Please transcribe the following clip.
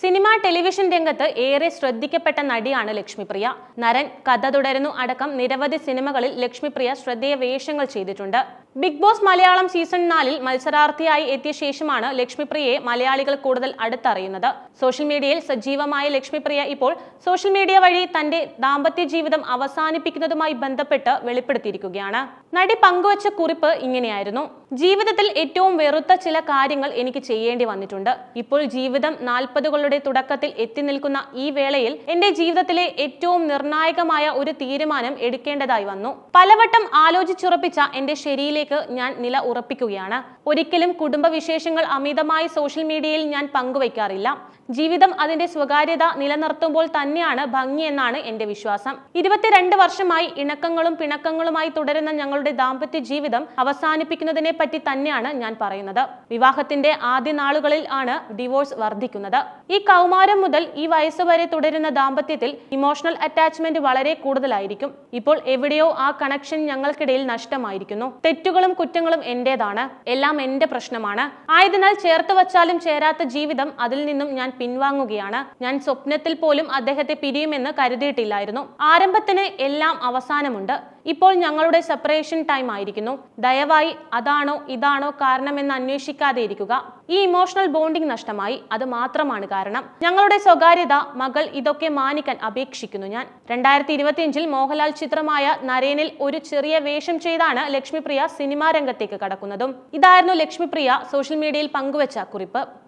Cinema television രംഗത്ത് ഏറെ ശ്രദ്ധിക്കപ്പെട്ട നടിയാണ് ലക്ഷ്മിപ്രിയ. നരൻ കഥ തുടരുന്നു. അടക്കം നിരവധി സിനിമകളിൽ ലക്ഷ്മിപ്രിയ ശ്രദ്ധേയ വേഷങ്ങൾ ചെയ്തിട്ടുണ്ട്. ബിഗ് ബോസ് മലയാളം സീസൺ നാലിൽ മത്സരാർത്ഥിയായി എത്തിയ ശേഷമാണ് ലക്ഷ്മിപ്രിയയെ മലയാളികൾ കൂടുതൽ അടുത്തറിയുന്നത്. സോഷ്യൽ മീഡിയയിൽ സജീവമായ ലക്ഷ്മിപ്രിയ ഇപ്പോൾ സോഷ്യൽ മീഡിയ വഴി തന്റെ ദാമ്പത്യ ജീവിതം അവസാനിപ്പിക്കുന്നതുമായി ബന്ധപ്പെട്ട് വെളിപ്പെടുത്തിയിരിക്കുകയാണ്. നടി പങ്കുവച്ച കുറിപ്പ് ഇങ്ങനെയായിരുന്നു. ജീവിതത്തിൽ ഏറ്റവും വെറുത്ത ചില കാര്യങ്ങൾ എനിക്ക് ചെയ്യേണ്ടി വന്നിട്ടുണ്ട്. ഇപ്പോൾ ജീവിതം നാൽപ്പതുകളുടെ തുടക്കത്തിൽ എത്തി നിൽക്കുന്ന ഈ വേളയിൽ എന്റെ ജീവിതത്തിലെ ഏറ്റവും നിർണായകമായ ഒരു തീരുമാനം എടുക്കേണ്ടതായി വന്നു. പലവട്ടം ആലോചിച്ചുറപ്പിച്ച എന്റെ ശരിയിലേക്ക് ഞാൻ നില ഉറപ്പിക്കുകയാണ്. ഒരിക്കലും കുടുംബവിശേഷങ്ങൾ അമിതമായി സോഷ്യൽ മീഡിയയിൽ ഞാൻ പങ്കുവയ്ക്കാറില്ല. ജീവിതം അതിന്റെ സ്വകാര്യത നിലനിർത്തുമ്പോൾ തന്നെയാണ് ഭംഗി എന്നാണ് എന്റെ വിശ്വാസം. ഇരുപത്തിരണ്ട് വർഷമായി ഇണക്കങ്ങളും പിണക്കങ്ങളുമായി തുടരുന്ന ഞങ്ങളുടെ ദാമ്പത്യ ജീവിതം അവസാനിപ്പിക്കുന്നതിനെ പറ്റി തന്നെയാണ് ഞാൻ പറയുന്നത്. വിവാഹത്തിന്റെ ആദ്യ നാളുകളിൽ ആണ് ഡിവോഴ്സ് വർദ്ധിക്കുന്നത്. ഈ കൗമാരം മുതൽ ഈ വയസ്സ് വരെ തുടരുന്ന ദാമ്പത്യത്തിൽ ഇമോഷണൽ അറ്റാച്ച്മെന്റ് വളരെ കൂടുതലായിരിക്കും. ഇപ്പോൾ എവിടെയോ ആ കണക്ഷൻ ഞങ്ങൾക്കിടയിൽ നഷ്ടമായിരിക്കുന്നു. തെറ്റുകളും കുറ്റങ്ങളും എന്റേതാണ്. എല്ലാം എന്റെ പ്രശ്നമാണ്. ആയതിനാൽ ചേർത്ത് വച്ചാലും ചേരാത്ത ജീവിതം അതിൽ നിന്നും ഞാൻ പിൻവാങ്ങുകയാണ്. ഞാൻ സ്വപ്നത്തിൽ പോലും അദ്ദേഹത്തെ പിരിയുമെന്ന് കരുതിയിട്ടില്ലായിരുന്നു. ആരംഭത്തിന് എല്ലാം അവസാനമുണ്ട്. ഇപ്പോൾ ഞങ്ങളുടെ സെപ്പറേഷൻ ടൈം ആയിരിക്കുന്നു. ദയവായി അതാണോ ഇതാണോ കാരണമെന്ന് അന്വേഷിക്കാതെ ഇരിക്കുക ഈ ഇമോഷണൽ ബോണ്ടിംഗ് നഷ്ടമായി അത് മാത്രമാണ് കാരണം. ഞങ്ങളുടെ സ്വകാര്യത മകൾ ഇതൊക്കെ മാനിക്കാൻ അപേക്ഷിക്കുന്നു ഞാൻ. രണ്ടായിരത്തി ഇരുപത്തിയഞ്ചിൽ മോഹൻലാൽ ചിത്രമായ നരേനിൽ ഒരു ചെറിയ വേഷം ചെയ്താണ് ലക്ഷ്മിപ്രിയ സിനിമാ രംഗത്തേക്ക് കടക്കുന്നതും. ഇതായിരുന്നു ലക്ഷ്മിപ്രിയ സോഷ്യൽ മീഡിയയിൽ പങ്കുവച്ച കുറിപ്പ്.